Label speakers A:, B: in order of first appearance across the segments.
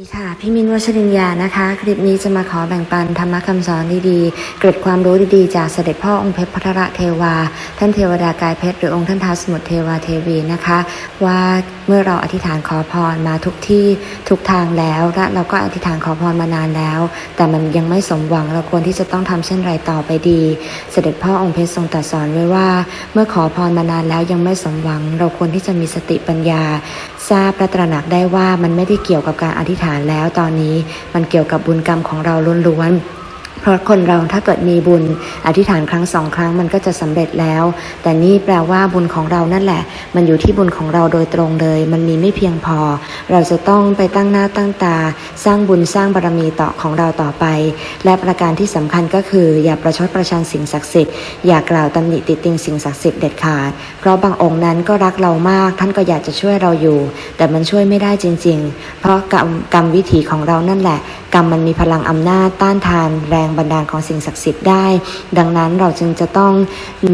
A: ดีค่ะ พี่มินวชรินยานะคะ คลิปนี้จะมาขอแบ่งปันธรรมะคำสอนดีๆ เกร็ดความรู้ดีๆ จากเสด็จพ่อองค์เพชรพัทรเทวา ท่านเทวดากายเพชรหรือองค์ท่านท้าวสมุทรเทวาเทวีนะคะ ว่าเมื่อเราอธิษฐานขอพรมาทุกที่ทุกทางแล้วและเราก็อธิษฐานขอพรมานานแล้ว แต่มันยังไม่สมหวังเราควรที่จะต้องทำเช่นไรต่อไปดี เสด็จพ่อองค์เพชรทรงตรัสสอนไว้ว่า เมื่อขอพรมานานแล้วยังไม่สมหวัง เราควรที่จะมีสติปัญญาทราบและตระหนักได้ว่ามันไม่ได้เกี่ยวกับการอธิษฐานแล้วตอนนี้ มันเกี่ยวกับบุญกรรมของเราล้วนๆ เพราะคนเราถ้าเกิดมีบุญ อธิษฐานครั้งสองครั้งมันก็จะสำเร็จแล้ว แต่นี่แปลว่าบุญของเรานั่นแหละ มันอยู่ที่บุญของเราโดยตรงเลย มันมีไม่เพียงพอ เราจะต้องไปตั้งหน้าตั้งตา สร้างบุญสร้างบารมีต่อของเราต่อไป และประการที่สำคัญก็คือ อย่าประชดประชันสิ่งศักดิ์สิทธิ์อย่ากล่าวตำหนิติติงสิ่งศักดิ์สิทธิ์เด็ดขาด เพราะบางองค์นั้นก็รักเรามาก ท่านก็อยากจะช่วยเราอยู่ แต่มันช่วยไม่ได้จริง ๆ เพราะกรรมกรรมวิถีของเรานั่นแหละ กรรมมันมีพลังอำนาจต้านทานแรงรงบันดาลของสิ่งศักดิ์สิทธิ์ได้ ดังนั้นเราจึงจะต้อง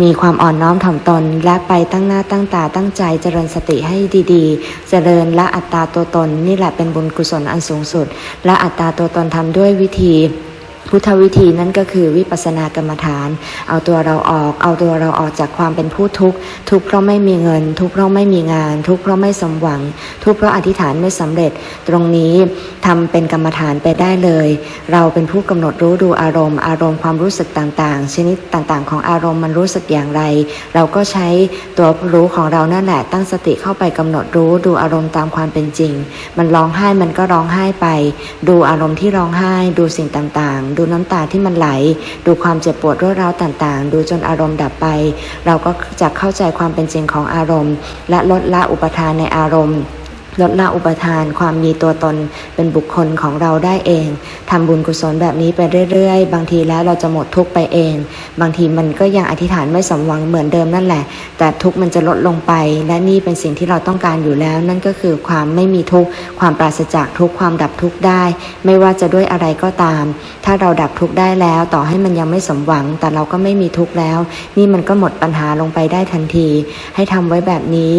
A: มีความอ่อนน้อมถ่อมตน และไปตั้งหน้าตั้งตาตั้งใจเจริญสติให้ดีๆ เจริญละอัตตาตัวตนนี่แหละเป็นบุญกุศลอันสูงสุด และอัตตาตัวตนทำด้วยวิธี พุทธวิธีนั่นก็คือวิปัสสนากรรมฐาน เอาตัวเราออก เอาตัวเราออกจากความเป็นผู้ทุกข์ทุกข์เพราะไม่มีเงิน ทุกข์เพราะไม่มีงาน ทุกข์เพราะไม่สมหวัง ทุกข์เพราะอธิษฐานไม่สำเร็จ ตรงนี้ทำเป็นกรรมฐานไปได้เลย เราเป็นผู้กำหนดรู้ดูอารมณ์ อารมณ์ความรู้สึกต่างๆ ชนิดต่างๆ ของอารมณ์มันรู้สึกอย่างไร เราก็ใช้ตัวรู้ของเรานั่นแหละตั้งสติเข้าไปกำหนดรู้ดูอารมณ์ตามความเป็นจริง มันร้องไห้มันก็ร้องไห้ไป ดูอารมณ์ที่ร้องไห้ดูสิ่งต่างๆดูน้ำตาที่มันไหล ดูความเจ็บปวดรวดร้าวต่างๆ ดูจนอารมณ์ดับไป เราก็จะเข้าใจความเป็นจริงของอารมณ์ และลดละอุปทานในอารมณ์ ลดละอุปทานความมีตัวตนเป็นบุคคลของเราได้เองทำบุญกุศลแบบนี้ไปเรื่อยๆ บางทีแล้วเราจะหมดทุกข์ไปเอง บางทีมันก็ยังอธิษฐานไม่สมหวังเหมือนเดิมนั่นแหละ แต่ทุกข์มันจะลดลงไป และนี่เป็นสิ่งที่เราต้องการอยู่แล้ว นั่นก็คือความไม่มีทุกข์ความปราศจากทุกข์ความดับทุกข์ได้ ไม่ว่าจะด้วยอะไรก็ตาม ถ้าเราดับทุกข์ได้แล้ว ต่อให้มันยังไม่สมหวัง แต่เราก็ไม่มีทุกข์แล้ว นี่มันก็หมดปัญหาลงไปได้ทันที ให้ทำไว้แบบนี้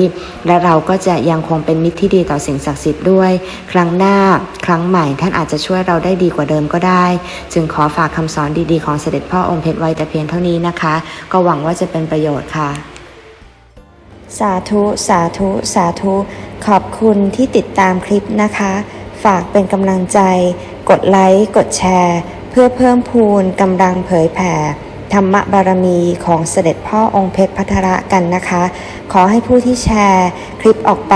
A: และเราก็จะยังคงเป็นมิตรที่ดีต่อสิ่งศักดิ์สิทธิ์ด้วย ครั้งหน้า ครั้งใหม่ท่านอาจจะช่วยเราได้ดีกว่าเดิมก็ได้ จึงขอฝากคำสอนดีๆของเสด็จพ่อองค์เพชรไว้แต่เพียงเท่านี้นะคะ ก็หวังว่าจะเป็นประโยชน์ค่ะ สาธุ สาธุ สาธุ ขอบคุณที่ติดตามคลิปนะคะ ฝากเป็นกำลังใจ กดไลค์กดแชร์ เพื่อเพิ่มพูนกำลังเผยแผ่ธรรมบารมีของเสด็จพ่อองค์เพชรพัทระกันนะคะ ขอให้ผู้ที่แชร์คลิปออกไป